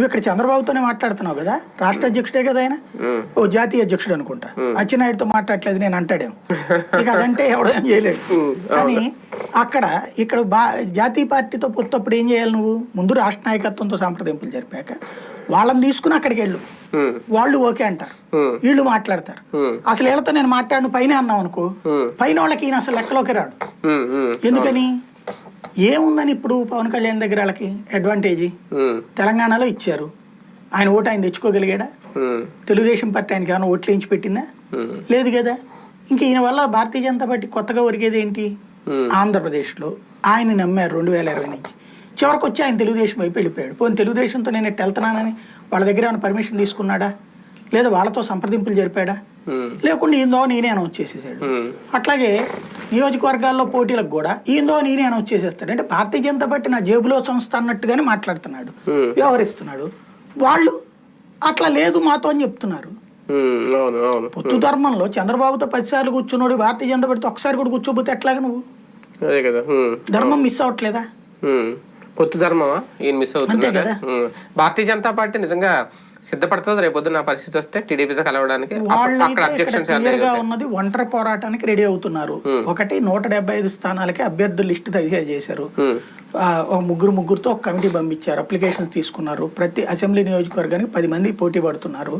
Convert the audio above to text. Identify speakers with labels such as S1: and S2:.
S1: నువ్వు ఇక్కడ చంద్రబాబుతోనే మాట్లాడుతున్నావు కదా? రాష్ట్ర అధ్యక్షుడే కదా ఆయన. ఓ జాతీయ అధ్యక్షుడు అనుకుంటా. అచ్చెన్నాయుడుతో మాట్లాడలేదు నేను అంటాడేం ఇక అదంటే ఎవడో ఏం చేయలేడు. కానీ అక్కడ ఇక్కడ బా జాతీయ పార్టీతో పొత్తప్పుడు ఏం చేయాలి నువ్వు? ముందు రాష్ట్ర నాయకత్వంతో సంప్రదింపులు జరిపాక వాళ్ళని తీసుకుని అక్కడికి వెళ్ళు. వాళ్ళు ఓకే అంటారు. వీళ్ళు మాట్లాడతారు. అసలు వీళ్ళతో నేను మాట్లాడిన పైన అన్నావు అనుకో. పైన వాళ్ళకి ఈయన అసలు లెక్కలోకి రాడు. ఎందుకని? ఏముందని ఇప్పుడు పవన్ కళ్యాణ్ దగ్గర వాళ్ళకి అడ్వాంటేజీ. తెలంగాణలో ఇచ్చారు ఆయన ఓటు ఆయన తెచ్చుకోగలిగాడా. తెలుగుదేశం పార్టీ ఆయనకి ఏమైనా ఓట్లు వేయించి పెట్టిందా. లేదు కదా ఇంక ఈయన వల్ల భారతీయ జనతా పార్టీ కొత్తగా ఒరిగేది ఏంటి. ఆంధ్రప్రదేశ్లో ఆయన నమ్మారు రెండు వేల ఇరవై నుంచి చివరికి వచ్చి ఆయన తెలుగుదేశం వైపు వెళ్ళిపోయాడు పోనీ తెలుగుదేశంతో నేను ఇట్ట వెళ్తున్నానని వాళ్ళ దగ్గర ఏమైనా పర్మిషన్ తీసుకున్నాడా లేదా వాళ్ళతో సంప్రదింపులు జరిపాడా. లేకుండా ఈందో నేనే అనౌన్స్ చేసేసాడు
S2: ఉమ్.
S1: అట్లాగే నియోజకవర్గాల్లో పోటీలకు కూడా ఈందో నేనే అనౌన్స్ చేసేస్తాడు అంటే భారతీయ జనతా పార్టీ నా జేబులో సంస్థ అన్నట్టుగానే మాట్లాడుతున్నాడు. వ్యవహరిస్తున్నాడు. వాళ్ళు అట్లా లేదు మాతో అని చెప్తున్నారు. పొత్తు ధర్మంలో చంద్రబాబుతో పదిసార్లు కూర్చున్నాడు భారతీయ జనతా పార్టీతో ఒకసారి కూడా కూర్చోబోతే ఎట్లాగా నువ్వు?
S2: అదే కదా.
S1: ధర్మం మిస్ అవ్వట్లేదా.
S2: పొత్తు ధర్మమా? ఈయన మిస్ అవుతున్నాడు?
S1: కదా.
S2: భారతీయ జనతా పార్టీ నిజంగా సిద్ధపడుతుంది. రేపు పొద్దున్న పరిస్థితి వస్తే టీడీపీతో కలవడానికి
S1: ఉన్నది ఒంటరి పోరాటానికి రెడీ అవుతున్నారు. ఒకటి నూట డెబ్బై ఐదు స్థానాలకి అభ్యర్థుల లిస్టు తయారు చేశారు. ముగ్గురు ముగ్గురుతో ఒక కమిటీ పంపించారు. అప్లికేషన్స్ తీసుకున్నారు. ప్రతి అసెంబ్లీ నియోజకవర్గానికి పది మంది పోటీ పడుతున్నారు.